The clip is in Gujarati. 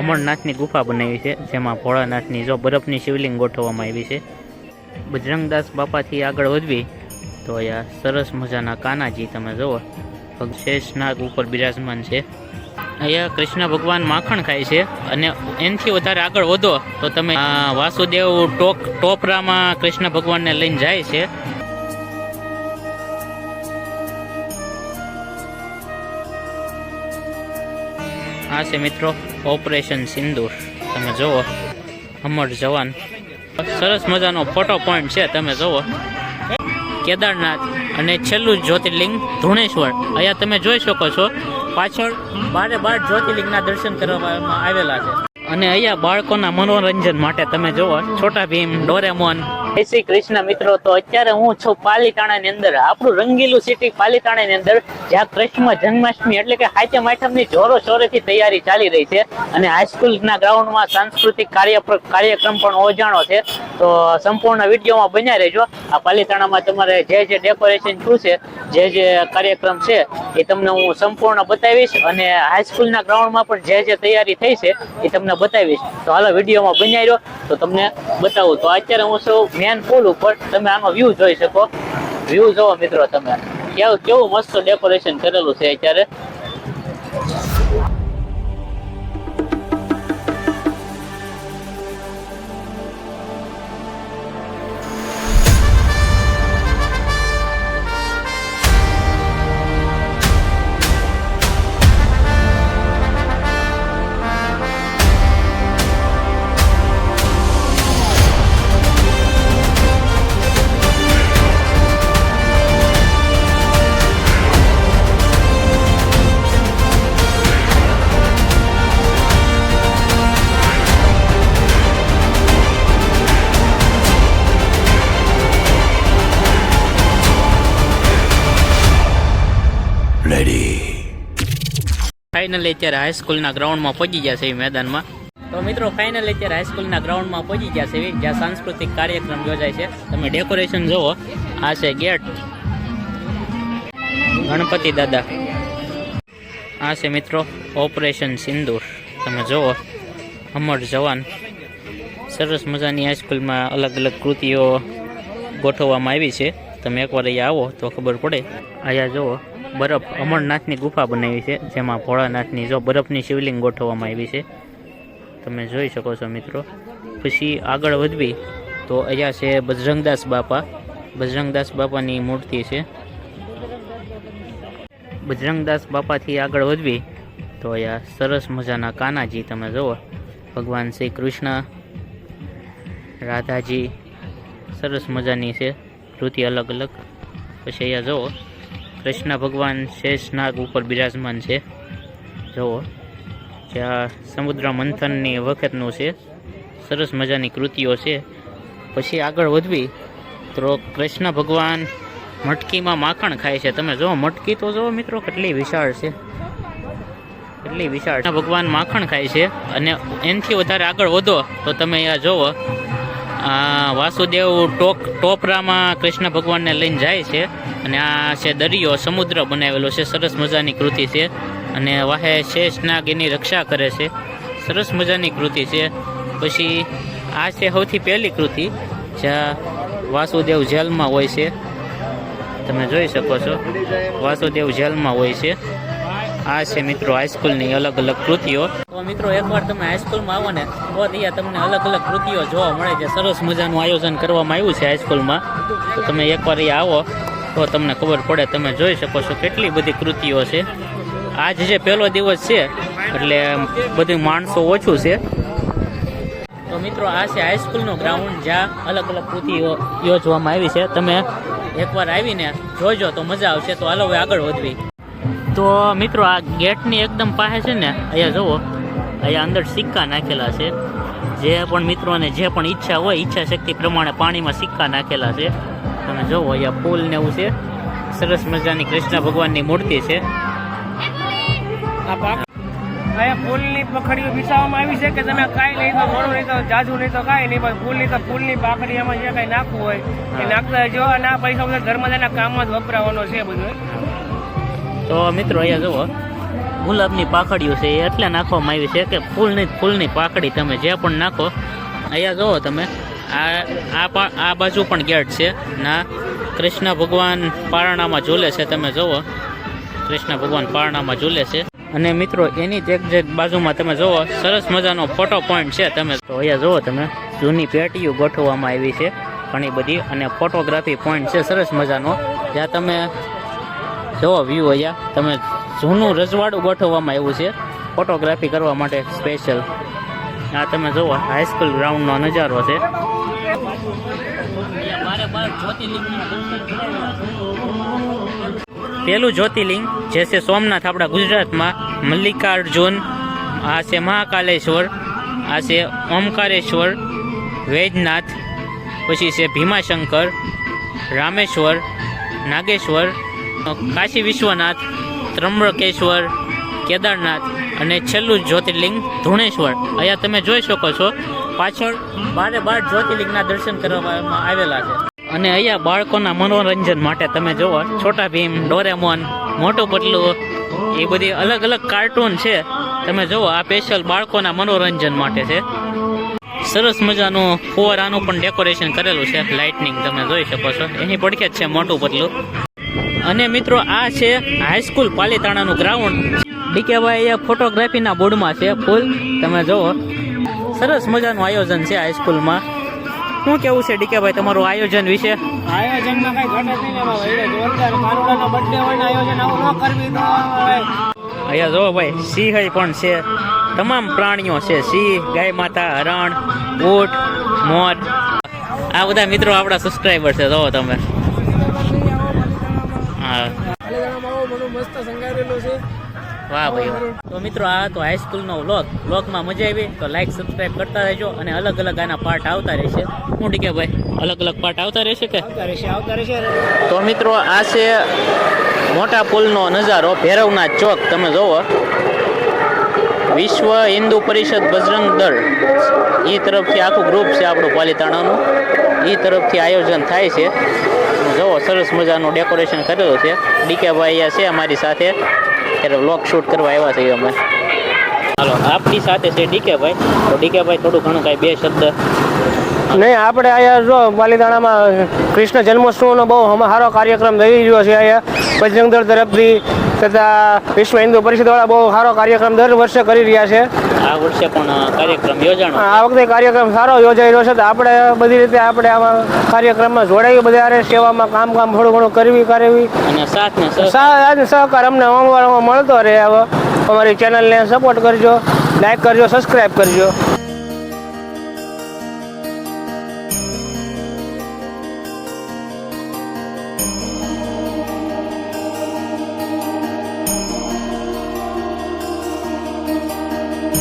અમરનાથની ગુફા બનાવી છે, જેમાં ભોળાનાથની જો બરફની શિવલિંગ ગોઠવવામાં આવી છે. બજરંગદાસ બાપાથી આગળ વધવી તો અહીંયા સરસ મજાના કાનાજી તમે જુઓ. શેષ ઉપર બિરાજમાન છે. અહીંયા કૃષ્ણ ભગવાન માખણ ખાય છે અને એનાથી વધારે આગળ વધો તો તમે વાસુદેવ ટોક ટોપરામાં કૃષ્ણ ભગવાનને લઈને જાય છે. આ છે મિત્રો. ઓપરેશન સિંદૂર. તમે જુઓ અમર જવાન. સરસ મજાનો ફોટો પોઈન્ટ છે, તમે જુઓ કેદારનાથ અને છેલ્લું જ્યોતિર્લિંગ ધુણેશ્વર. અહીંયા તમે જોઈ શકો છો, પાછળ બારે બાર જ્યોતિર્લિંગના દર્શન કરવામાં આવેલા છે. અને અહીંયા બાળકોના મનોરંજન માટે તમે જુઓ છોટા ભીમ, ડોરેમોન જય શ્રી કૃષ્ણ મિત્રો. તો અત્યારે હું છું પાલીતાણાની અંદર. આપણું રંગીલું સિટી પાલીતાણાની અંદર, જ્યાં કૃષ્ણ જન્માષ્ટમી એટલે કે હાચમ આઠમની જોરો શોરેથી તૈયારી ચાલી રહી છે અને હાઈસ્કૂલના ગ્રાઉન્ડમાં સાંસ્કૃતિક કાર્ય કાર્યક્રમ પણ ઓજાણો છે. તો સંપૂર્ણ વિડીયોમાં બન્યા રહેજો. આ પાલીતાણામાં તમારે જે જે ડેકોરેશન શું છે, જે જે કાર્યક્રમ છે, એ તમને હું સંપૂર્ણ બતાવીશ અને હાઈસ્કૂલના ગ્રાઉન્ડમાં પણ જે જે તૈયારી થઈ છે, એ તમને બતાવીશ. તો હાલો વિડીયોમાં બન્યા રહ્યો. તો તમને બતાવું. તો અત્યારે હું છું મેન પુલ ઉપર તમે આનો વ્યૂ જોઈ શકો. વ્યૂ જોવો મિત્રો તમે. કેવું કેવું મસ્ત ડેકોરેશન કરેલું છે અત્યારે. ફાઇનલી અત્યારે હાઈસ્કૂલના ગ્રાઉન્ડમાં પહોંચી ગયા છે એ મેદાનમાં. તો મિત્રો ફાઇનલી અત્યારે હાઈસ્કૂલના ગ્રાઉન્ડમાં પહોંચી ગયા છે જ્યાં સાંસ્કૃતિક કાર્યક્રમ યોજાય છે. તમે ડેકોરેશન જુઓ, આ છે ગેટ. ગણપતિ દાદા. આ છે મિત્રો ઓપરેશન સિંદૂર તમે જુઓ, અમર જવાન. સરસ મજાની હાઈસ્કૂલમાં અલગ અલગ કૃતિઓ ગોઠવવામાં આવી છે. તમે એકવાર અહીંયા આવો તો ખબર પડે. અહીંયા જુઓ, બરફ અમરનાથની ગુફા બનાવી છે, જેમાં ભોળાનાથની જો બરફની શિવલિંગ ગોઠવવામાં આવી છે. તમે જોઈ શકો છો મિત્રો. પછી આગળ વધવી તો અહીંયા છે બજરંગદાસ બાપા. બજરંગદાસ બાપાની મૂર્તિ છે. બજરંગદાસ બાપાથી આગળ વધવી તો અહીંયા સરસ મજાના કાનાજી તમે જુઓ. ભગવાન શ્રી કૃષ્ણ, રાધાજી, સરસ મજાની છે. કૃતિ અલગ અલગ. પછી અહીંયા જુઓ, કૃષ્ણ ભગવાન શેષનાગ ઉપર બિરાજમાન છે. જુઓ જ્યાં સમુદ્ર મંથનની વખતનું છે. સરસ મજાની કૃતિઓ છે. પછી આગળ વધવી, તો કૃષ્ણ ભગવાન મટકીમાં માખણ ખાય છે. તમે જુઓ, મટકી તો જુઓ મિત્રો, કેટલી વિશાળ છે. કેટલી વિશાળ ભગવાન માખણ ખાય છે. અને એનાથી વધારે આગળ વધો, તો તમે અહીંયા જુઓ વાસુદેવ ટોક, ટોપરામાં કૃષ્ણ ભગવાનને લઈને જાય છે. અને આ છે દરિયો, સમુદ્ર બનાવેલો છે. સરસ મજાની કૃતિ છે. અને વાહે શેષનાગ એની રક્ષા કરે છે. સરસ મજાની કૃતિ છે. પછી આ છે સૌથી પહેલી કૃતિ, જ્યાં વાસુદેવ જેલમાં હોય છે. તમે જોઈ શકો છો. વાસુદેવ જેલમાં હોય છે. આ છે મિત્રો હાઈસ્કૂલની અલગ અલગ કૃતિઓ. તો મિત્રો એકવાર તમે હાઈસ્કૂલમાં આવો ને, તો અહીંયા તમને અલગ અલગ કૃતિઓ જોવા મળે છે. સરસ મજાનું આયોજન કરવામાં આવ્યું છે હાઈસ્કૂલમાં તો તમે એકવાર અહીંયા આવો, તો તમને ખબર પડે, તમે જોઈ શકો છો કેટલી બધી કૃતિઓ છે. આજ જે પહેલો દિવસ છે, એટલે બધું માણસો ઓછું છે. તો મિત્રો આ છે હાઈસ્કૂલનું ગ્રાઉન્ડ જ્યાં અલગ અલગ કૃતિઓ યોજવામાં આવી છે. તમે એકવાર આવીને જોજો તો મજા આવશે. તો હાલો હવે આગળ વધવી. તો મિત્રો આ ગેટની એકદમ પાસે છે ને અહીંયા જુઓ અહીંયા અંદર સિક્કા નાખેલા છે. જે પણ મિત્રોને જે પણ ઈચ્છા હોય ઈચ્છા શક્તિ પ્રમાણે પાણીમાં સિક્કા નાખેલા છે. તમે જુઓ અહીંયા પુલ ને એવું છે. સરસ મજાની કૃષ્ણ ભગવાનની મૂર્તિ છે. અહીંયા ફૂલની પખડીઓ બિછાવવામાં આવી છે કે તમે કાંઈ નહીં તો મોડું નહીં તો જાજુ નહીં તો કાંઈ નહીં પણ ફૂલની તો ફૂલની પાકડીયામાં જે કાંઈ નાખવું હોય એ નાખતા જો અને આ પૈસા બધા ધર્મદાના કામમાં જ વપરાવાનો છે બધું. તો મિત્રો અહીંયા જુઓ, ગુલાબની પાખડીઓ છે, એ એટલે નાખવામાં આવી છે કે ફૂલની ફૂલની પાખડી તમે જે પણ નાખો, અહીંયા જુઓ તમે, આ આ આ બાજુ પણ ગેટ છે ના કૃષ્ણ ભગવાન પારણામાં ઝૂલે છે, તમે જુઓ, કૃષ્ણ ભગવાન પારણામાં ઝૂલે છે. અને મિત્રો, એની જ એક બાજુમાં તમે જુઓ, સરસ મજાનો ફોટો પોઈન્ટ છે તમે. તો અહીંયા જુઓ તમે, જૂની પેટીઓ ગોઠવવામાં આવી છે, ઘણી બધી, અને ફોટોગ્રાફી પોઈન્ટ છે, સરસ મજાનો. જ્યાં તમે જુઓ વ્યૂ અહીંયા. તમે જૂનું રજવાડું ગોઠવવામાં આવ્યું છે. ફોટોગ્રાફી કરવા માટે સ્પેશિયલ આ તમે જુઓ હાઈસ્કૂલ ગ્રાઉન્ડનો નજારો છે. પેલું જ્યોતિર્લિંગ, જે છે સોમનાથ, આપણા ગુજરાતમાં, મલ્લિકાર્જુન, આ છે મહાકાલેશ્વર, આ છે ઓમકારેશ્વર વૈજનાથ પછી છે ભીમાશંકર, રામેશ્વર, નાગેશ્વર કાશી વિશ્વનાથ ત્રંબકેશ્વર કેદારનાથ અને છેલ્લું જ્યોતિર્લિંગ ધુણેશ્વર. અહીંયા તમે જોઈ શકો છો, પાછળ બારે બાર જ્યોતિર્લિંગના દર્શન કરવામાં આવેલા છે. અને અહીંયા બાળકોના મનોરંજન માટે તમે જુઓ, છોટા ભીમ, ડોરેમોન, મોટું પતલું, એ બધી અલગ અલગ કાર્ટૂન છે. તમે જુઓ, આ સ્પેશિયલ બાળકોના મનોરંજન માટે છે. સરસ મજાનું ફુવારાનું પણ ડેકોરેશન કરેલું છે લાઇટનિંગ તમે જોઈ શકો છો. એની પડખે જ છે મોટું પતલું. અને મિત્રો આ છે હાઈસ્કૂલ પાલીતાણાનું ગ્રાઉન્ડ ડીકેભાઈ એ ફોટોગ્રાફીના બોર્ડમાં છે ફૂલ. તમે જુઓ. સરસ મજાનું આયોજન છે હાઈસ્કૂલમાં શું કેવું છે ડીકેભાઈ તમારું આયોજન વિશે? આયોજનમાં કઈ ઘટે નહીં જોરદાર કાનુડાનો બર્થડે હોય ને આયોજન આવું ન કરવી તો અહીંયા જો ભાઈ સિંહ પણ છે. તમામ પ્રાણીઓ છે. સિંહ ગાય માતા હરણ ઊંટ મોર. આ બધા મિત્રો આપણા સબસ્ક્રાઈબર છે જુઓ તમે. હા. મસ્ત સંગારેલું છે વાહ. ભાઈ તો મિત્રો આ તો હાઈસ્કૂલનો વ્લોગ વ્લોગમાં મજા આવી તો લાઈક સબસ્ક્રાઈબ કરતા રહેજો અને અલગ અલગ આના પાર્ટ આવતા રહેશે. શું ટીકે ભાઈ અલગ અલગ પાર્ટ આવતા રહેશે કે? આવતા રહેશે આવતા રહેશે. તો મિત્રો આ છે મોટા પુલનો નજારો ભૈરવનાથ ચોક તમે જોવો. વિશ્વ હિન્દુ પરિષદ બજરંગ દળ. એ તરફથી આખું ગ્રુપ છે આપણું પાલીતાણાનું. એ તરફથી આયોજન થાય છે. જુઓ સરસ મજાનું ડેકોરેશન કરેલું છે. ડીકેભાઈ અહીંયા છે અમારી સાથે. ત્યારે વ્લોગ શૂટ કરવા આવ્યા છીએ અમે. હાલો આપણી સાથે છે ડીકેભાઈ. તો ડીકેભાઈ થોડું ઘણું કાંઈ બે શબ્દ. નહીં, આપણે અહીંયા જો પાલીતાણામાં કૃષ્ણ જન્મોત્સવનો બહુ સારો કાર્યક્રમ થઈ રહ્યો છે અહીંયા. બજરંગદળ તરફથી તથા વિશ્વ હિન્દુ પરિષદવાળા બહુ સારો કાર્યક્રમ દર વર્ષે કરી રહ્યા છે. આ વર્ષે પણ કાર્યક્રમ યોજાણો? આ વખતે કાર્યક્રમ સારો યોજાઈ રહ્યો છે તો આપણે બધી રીતે આપણે આમાં કાર્યક્રમમાં જોડાઈ બધા સેવામાં કામ કામ થોડું ઘણું કરવી કરવી. અને સાથ સહકાર? અમને મળતો રહે હવે અમારી ચેનલને સપોર્ટ કરજો લાઈક કરજો સબસ્ક્રાઈબ કરજો.